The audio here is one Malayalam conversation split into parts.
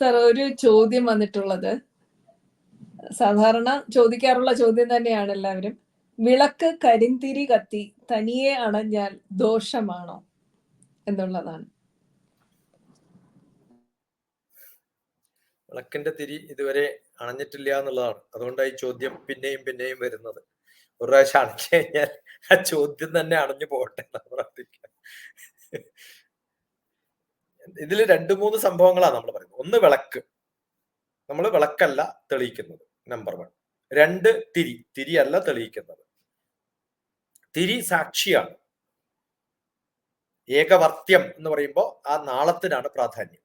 സർ ഒരു ചോദ്യം വന്നിട്ടുള്ളത്. സാധാരണ ചോദിക്കാറുള്ള ചോദ്യം തന്നെയാണ് എല്ലാവരും. വിളക്ക് കരിന്തിരി കത്തി തനിയെ അണഞ്ഞാൽ ദോഷമാണോ എന്നുള്ളതാണ്. വിളക്കിന്റെ തിരി ഇതുവരെ അണഞ്ഞിട്ടില്ല എന്നുള്ളതാണ്. അതുകൊണ്ടാണ് ഈ ചോദ്യം പിന്നെയും പിന്നെയും വരുന്നത്. ഒരു പ്രാവശ്യം അണച്ചു കഴിഞ്ഞാൽ ആ ചോദ്യം തന്നെ അണഞ്ഞു പോകട്ടെ പ്രാർത്ഥിക്കാം ഇതിൽ രണ്ട് മൂന്ന് സംഭവങ്ങളാണ് നമ്മൾ പറയുന്നത്. ഒന്ന് വിളക്ക്. നമ്മൾ വിളക്കല്ല തെളിയിക്കുന്നത് നമ്പർ വൺ രണ്ട് തിരി. തിരിയല്ല തെളിയിക്കുന്നത്. തിരി സാക്ഷിയാണ്. ഏകവർത്യം എന്ന് പറയുമ്പോൾ ആ നാളത്തിനാണ് പ്രാധാന്യം.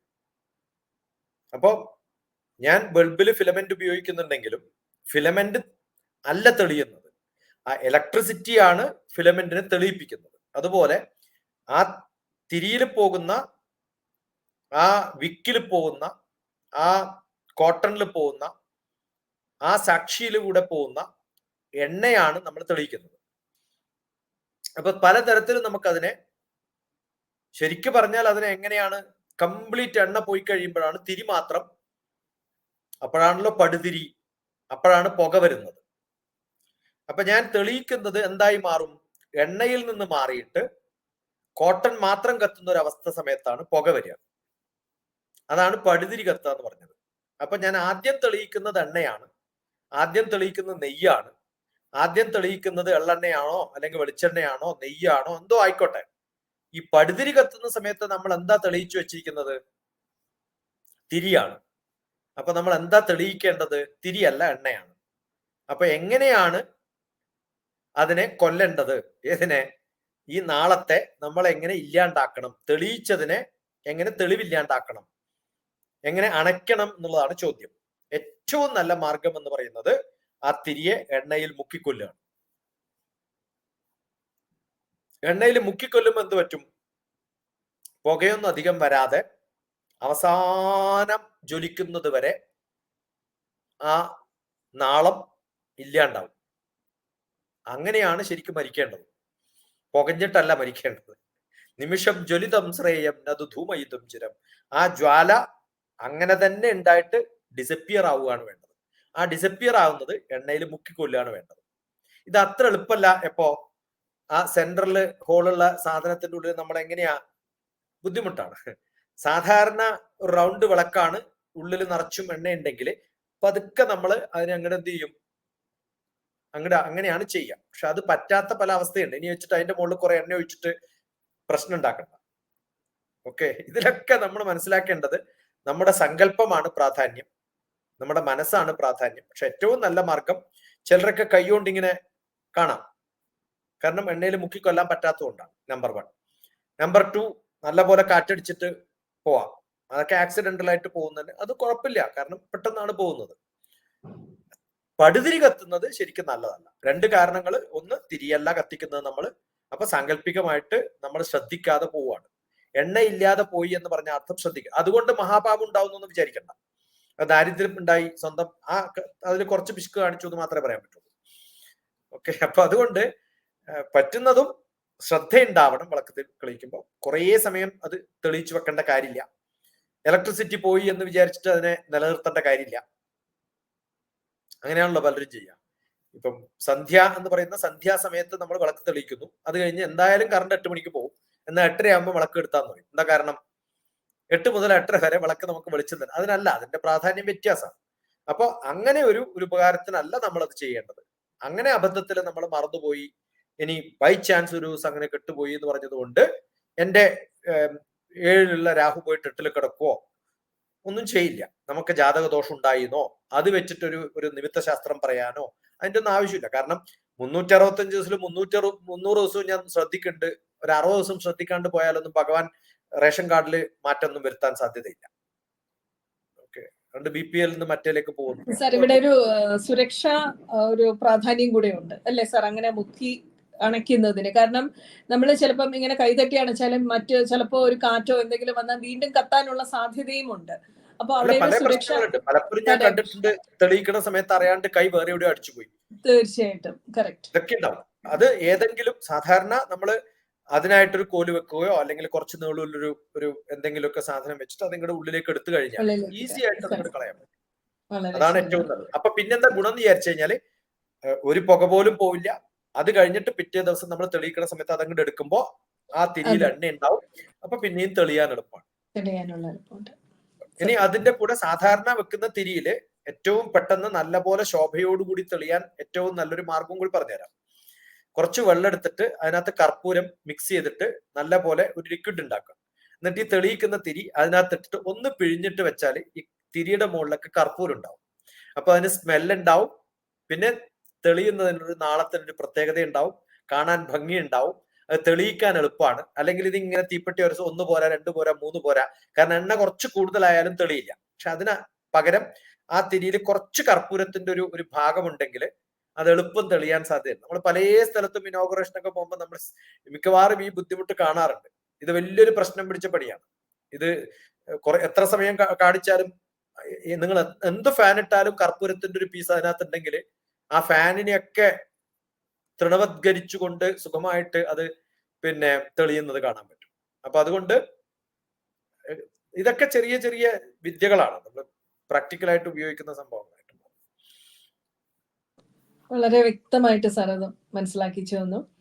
അപ്പോൾ ഞാൻ ബൾബിൽ ഫിലമെന്റ് ഉപയോഗിക്കുന്നുണ്ടെങ്കിലും ഫിലമെന്റ് അല്ല തെളിയുന്നത്. ആ ഇലക്ട്രിസിറ്റിയാണ് ഫിലമെന്റിനെ തെളിയിപ്പിക്കുന്നത്. അതുപോലെ ആ തിരിയിൽ പോകുന്ന ആ വിക്കിൽ പോകുന്ന ആ കോട്ടണിൽ പോകുന്ന ആ സാക്ഷിയിലൂടെ പോകുന്ന എണ്ണയാണ് നമ്മൾ തെളിയിക്കുന്നത്. അപ്പൊ പലതരത്തിലും നമുക്കതിനെ ശരിക്കു പറഞ്ഞാൽ അതിനെ എങ്ങനെയാണ് കംപ്ലീറ്റ് എണ്ണ പോയി കഴിയുമ്പോഴാണ് തിരി മാത്രം അപ്പോഴാണല്ലോ പടുതിരി അപ്പോഴാണ് പുക വരുന്നത്. അപ്പൊ ഞാൻ തെളിയിക്കുന്നത് എന്തായി മാറും? എണ്ണയിൽ നിന്ന് മാറിയിട്ട് കോട്ടൺ മാത്രം കത്തുന്ന ഒരു അവസ്ഥ സമയത്താണ് പുക വരിക. അതാണ് പടുതിരി കത്ത എന്ന് പറഞ്ഞത്. അപ്പൊ ഞാൻ ആദ്യം തെളിയിക്കുന്നത് എണ്ണയാണ്. ആദ്യം തെളിയിക്കുന്നത് നെയ്യാണ്. ആദ്യം തെളിയിക്കുന്നത് എള്ളെണ്ണയാണോ അല്ലെങ്കിൽ വെളിച്ചെണ്ണയാണോ നെയ്യാണോ എന്തോ ആയിക്കോട്ടെ. ഈ പടുതിരി കത്തുന്ന സമയത്ത് നമ്മൾ എന്താ തെളിയിച്ചു വെച്ചിരിക്കുന്നത്? തിരിയാണ്. അപ്പൊ നമ്മൾ എന്താ തെളിയിക്കേണ്ടത്? തിരിയല്ല എണ്ണയാണ്. അപ്പൊ എങ്ങനെയാണ് അതിനെ കൊല്ലേണ്ടത്? ഏതിനെ ഈ നാളത്തെ നമ്മൾ എങ്ങനെ ഇല്ലാണ്ടാക്കണം? തെളിയിച്ചതിനെ എങ്ങനെ തെളിവില്ലാണ്ടാക്കണം? എങ്ങനെ അണയ്ക്കണം എന്നുള്ളതാണ് ചോദ്യം. ഏറ്റവും നല്ല മാർഗം എന്ന് പറയുന്നത് ആ തിരിയെ എണ്ണയിൽ മുക്കിക്കൊല്ലുകയാണ് എണ്ണയിൽ മുക്കിക്കൊല്ലുമ്പോൾ എന്ത് പറ്റും? പുകയൊന്നും അധികം വരാതെ അവസാനം ജ്വലിക്കുന്നത് വരെ ആ നാളം ഇല്ലാണ്ടാവും. അങ്ങനെയാണ് ശരിക്കും മരിക്കേണ്ടത്. പുകഞ്ഞിട്ടല്ല മരിക്കേണ്ടത്. നിമിഷം ജ്വലിതം ശ്രേയം നതു ധൂമയിതും ചിരം. ആ ജ്വാല അങ്ങനെ തന്നെ ഉണ്ടായിട്ട് ഡിസപ്പിയർ ആവുകയാണ് വേണ്ടത്. ആ ഡിസപ്പിയർ ആവുന്നത് എണ്ണയിൽ മുക്കിക്കൊല്ലുകയാണ് വേണ്ടത്. ഇത് അത്ര എളുപ്പമല്ല. എപ്പോ ആ സെൻട്രൽ ഹോളുള്ള സാധനത്തിന്റെ ഉള്ളിൽ നമ്മൾ എങ്ങനെയാ? ബുദ്ധിമുട്ടാണ്. സാധാരണ റൗണ്ട് വിളക്കാണ്. ഉള്ളിൽ നിറച്ചും എണ്ണ ഉണ്ടെങ്കിൽ പതുക്കെ നമ്മൾ അതിനെ അങ്ങനെ എന്ത് ചെയ്യും? അങ്ങനെ അങ്ങനെയാണ് ചെയ്യുക. പക്ഷെ അത് പറ്റാത്ത പല അവസ്ഥയുണ്ട്. ഇനി വെച്ചിട്ട് അതിന്റെ മുകളിൽ കുറെ എണ്ണ ഒഴിച്ചിട്ട് പ്രശ്നം ഉണ്ടാക്കണ്ട. ഓക്കെ ഇതിലൊക്കെ നമ്മൾ മനസ്സിലാക്കേണ്ടത് നമ്മുടെ സങ്കല്പമാണ് പ്രാധാന്യം. നമ്മുടെ മനസ്സാണ് പ്രാധാന്യം. പക്ഷെ ഏറ്റവും നല്ല മാർഗം ചിലരൊക്കെ കൈകൊണ്ട് ഇങ്ങനെ കാണാം. കാരണം എണ്ണയിൽ മുക്കിക്കൊല്ലാൻ പറ്റാത്തതുകൊണ്ടാണ് നമ്പർ വൺ നമ്പർ ടു നല്ലപോലെ കാറ്റടിച്ചിട്ട് പോവാം. അതൊക്കെ ആക്സിഡന്റൽ ആയിട്ട് പോകുന്നതിന് അത് കുഴപ്പമില്ല. കാരണം പെട്ടെന്നാണ് പോകുന്നത്. പടുതിരി കത്തുന്നത് ശരിക്കും നല്ലതല്ല. രണ്ട് കാരണങ്ങൾ ഒന്ന് തിരിയല്ല കത്തിക്കുന്നത് നമ്മൾ അപ്പൊ സാങ്കല്പികമായിട്ട് നമ്മൾ ശ്രദ്ധിക്കാതെ പോവാണ് എണ്ണ ഇല്ലാതെ പോയി എന്ന് പറഞ്ഞ അർത്ഥം ശ്രദ്ധിക്കുക. അതുകൊണ്ട് മഹാപാപം ഉണ്ടാവുന്നു വിചാരിക്കണ്ട. ദാരിദ്ര്യം ഉണ്ടായി സ്വന്തം ആ അതിൽ കുറച്ച് പിശുക്ക് കാണിച്ചു എന്ന് മാത്രമേ പറയാൻ പറ്റുള്ളൂ. ഓക്കെ അപ്പൊ അതുകൊണ്ട് പറ്റുന്നതും ശ്രദ്ധയുണ്ടാവണം വിളക്ക് തെളിയിക്കുമ്പോൾ. കുറേ സമയം അത് തെളിയിച്ചു വെക്കേണ്ട കാര്യമില്ല. ഇലക്ട്രിസിറ്റി പോയി എന്ന് വിചാരിച്ചിട്ട് അതിനെ നിലനിർത്തേണ്ട കാര്യമില്ല. അങ്ങനെയാണല്ലോ പലരും ചെയ്യുക. ഇപ്പം സന്ധ്യ എന്ന് പറയുന്ന സന്ധ്യാസമയത്ത് നമ്മൾ വിളക്ക് തെളിയിക്കുന്നു. അത് കഴിഞ്ഞ് എന്തായാലും കറണ്ട് എട്ട് മണിക്ക് പോകും. എന്നാൽ എട്ടരയാകുമ്പോൾ വിളക്ക് എടുത്താന്ന് പറയും. എന്താ കാരണം? എട്ട് മുതൽ എട്ടര വരെ വിളക്ക് നമുക്ക് വെളിച്ചം തരും. അതിനല്ല അതിന്റെ പ്രാധാന്യം വ്യത്യാസമാണ്. അപ്പോൾ അങ്ങനെ ഒരു ഒരു ഉപകാരത്തിനല്ല നമ്മൾ അത് ചെയ്യേണ്ടത്. അങ്ങനെ അബദ്ധത്തിൽ നമ്മൾ മറന്നുപോയി. ഇനി ബൈ ചാൻസ് ഒരു ദിവസം അങ്ങനെ കെട്ടുപോയി എന്ന് പറഞ്ഞത് കൊണ്ട് എന്റെ ഏഴിലുള്ള രാഹു പോയിട്ട് എട്ടിൽ കിടക്കുവോ? ഒന്നും ചെയ്യില്ല. നമുക്ക് ജാതക ദോഷം ഉണ്ടായിരുന്നോ അത് വെച്ചിട്ടൊരു ഒരു നിമിത്ത ശാസ്ത്രം പറയാനോ? അതിന്റെ ഒന്നും ആവശ്യമില്ല. കാരണം മുന്നൂറ്റി അറുപത്തഞ്ച് ദിവസത്തിൽ മുന്നൂറ്റി അറു മുന്നൂറ് ദിവസവും ഞാൻ ശ്രദ്ധിക്കുന്നുണ്ട്. ഒരു അറുപത് ദിവസം ശ്രദ്ധിക്കാണ്ട് പോയാലൊന്നും ഭഗവാൻ റേഷൻ കാർഡിൽ മാറ്റമൊന്നും വരുത്താൻ സാധ്യതയില്ല. ഓക്കെ അതുകൊണ്ട് ബി പി എല്ലിൽ നിന്ന് മറ്റേലേക്ക് പോകുന്നു. സാർ ഇവിടെ ഒരു സുരക്ഷ ഒരു പ്രാധാന്യം കൂടെ ഉണ്ട് അല്ലേ സാർ അങ്ങനെ മുക്കി അണയ്ക്കുന്നതിന്. കാരണം നമ്മൾ ചിലപ്പം ഇങ്ങനെ കൈതട്ടി അണച്ചാലും മറ്റ് ചിലപ്പോ ഒരു കാറ്റോ എന്തെങ്കിലും വന്നാൽ വീണ്ടും കത്താനുള്ള സാധ്യതയും ഉണ്ട്. അപ്പൊ അവിടെ പല പ്രശ്നങ്ങളുണ്ട്. പലപ്പോഴും ഞാൻ കണ്ടിട്ടുണ്ട് തെളിയിക്കുന്ന സമയത്ത് അറിയാണ്ട് കൈ വേറെ എവിടെയോ അടിച്ചുപോയി. തീർച്ചയായിട്ടും. കറക്റ്റ് ഇതൊക്കെ ഉണ്ടാവും. അത് ഏതെങ്കിലും സാധാരണ നമ്മൾ അതിനായിട്ടൊരു കോൽ വെക്കുകയോ അല്ലെങ്കിൽ കുറച്ച് നീളമുള്ളൊരു ഒരു എന്തെങ്കിലുമൊക്കെ സാധനം വെച്ചിട്ട് അതിങ്ങളുടെ ഉള്ളിലേക്ക് എടുത്തു കഴിഞ്ഞാൽ ഈസി ആയിട്ട് നമുക്ക് അങ്ങോട്ട് കളയാൻ പറ്റും. അതാണ്. ഏറ്റവും നല്ലത്. അപ്പൊ പിന്നെന്താ ഗുണം എന്ന് വിചാരിച്ചു കഴിഞ്ഞാൽ ഒരു പുക പോലും പോവില്ല. അത് കഴിഞ്ഞിട്ട് പിറ്റേ ദിവസം നമ്മൾ തെളിയിക്കുന്ന സമയത്ത് അതങ്ങോട്ട് എടുക്കുമ്പോ ആ തിരിയിൽ. എണ്ണ ഉണ്ടാവും. അപ്പൊ പിന്നെയും തെളിയാൻ എളുപ്പമാണ്. ഇനി അതിന്റെ കൂടെ സാധാരണ വെക്കുന്ന തിരിയിൽ ഏറ്റവും പെട്ടെന്ന് നല്ലപോലെ ശോഭയോടുകൂടി തെളിയാൻ ഏറ്റവും നല്ലൊരു മാർഗം കൂടി പറഞ്ഞുതരാം. കുറച്ച് വെള്ളം എടുത്തിട്ട് അതിനകത്ത് കർപ്പൂരം മിക്സ് ചെയ്തിട്ട് നല്ലപോലെ ഒരു ലിക്വിഡ് ഉണ്ടാക്കുക. എന്നിട്ട് ഈ തെളിയിക്കുന്ന തിരി അതിനകത്ത് ഇട്ടിട്ട് ഒന്ന് പിഴിഞ്ഞിട്ട് വെച്ചാൽ ഈ തിരിയുടെ മുകളിലൊക്കെ കർപ്പൂരം ഉണ്ടാവും. അപ്പൊ അതിന് സ്മെല്ല് ഉണ്ടാവും. പിന്നെ തെളിയുന്നതിനൊരു നാളത്തിനൊരു പ്രത്യേകത ഉണ്ടാവും കാണാൻ ഭംഗിയുണ്ടാവും. അത് തെളിയിക്കാൻ എളുപ്പമാണ്. അല്ലെങ്കിൽ ഇത് ഇങ്ങനെ തീപ്പെട്ടി ഒരു ഒന്ന് പോരാ രണ്ട് പോരാ മൂന്ന് പോരാ. കാരണം എണ്ണ കുറച്ച് കൂടുതലായാലും തെളിയില്ല. പക്ഷെ അതിന് പകരം ആ തിരിയിൽ കുറച്ച് കർപ്പൂരത്തിന്റെ ഒരു ഒരു ഭാഗമുണ്ടെങ്കിൽ അത് എളുപ്പം തെളിയാൻ സാധ്യതയുണ്ട്. നമ്മൾ പല സ്ഥലത്തും ഇനോഗ്രേഷൻ ഒക്കെ പോകുമ്പോൾ നമ്മൾ മിക്കവാറും ഈ ബുദ്ധിമുട്ട് കാണാറുണ്ട്. ഇത് വലിയൊരു പ്രശ്നം പിടിച്ച പണിയാണ്. ഇത് കുറെ എത്ര സമയം കാണിച്ചാലും നിങ്ങൾ എന്ത് ഫാൻ ഇട്ടാലും കർപ്പൂരത്തിന്റെ ഒരു പീസ് അതിനകത്ത് ഉണ്ടെങ്കിൽ ആ ഫാനിനെയൊക്കെ തൃണവത്കരിച്ചുകൊണ്ട് സുഖമായിട്ട് അത് പിന്നെ തെളിയുന്നത് കാണാൻ പറ്റും. അപ്പൊ അതുകൊണ്ട് ഇതൊക്കെ ചെറിയ ചെറിയ വിദ്യകളാണ്. നമ്മൾ പ്രാക്ടിക്കലായിട്ട് ഉപയോഗിക്കുന്ന സംഭവങ്ങളായിട്ട്. വളരെ വ്യക്തമായിട്ട് സാർ അത് മനസ്സിലാക്കിച്ചു തന്നു.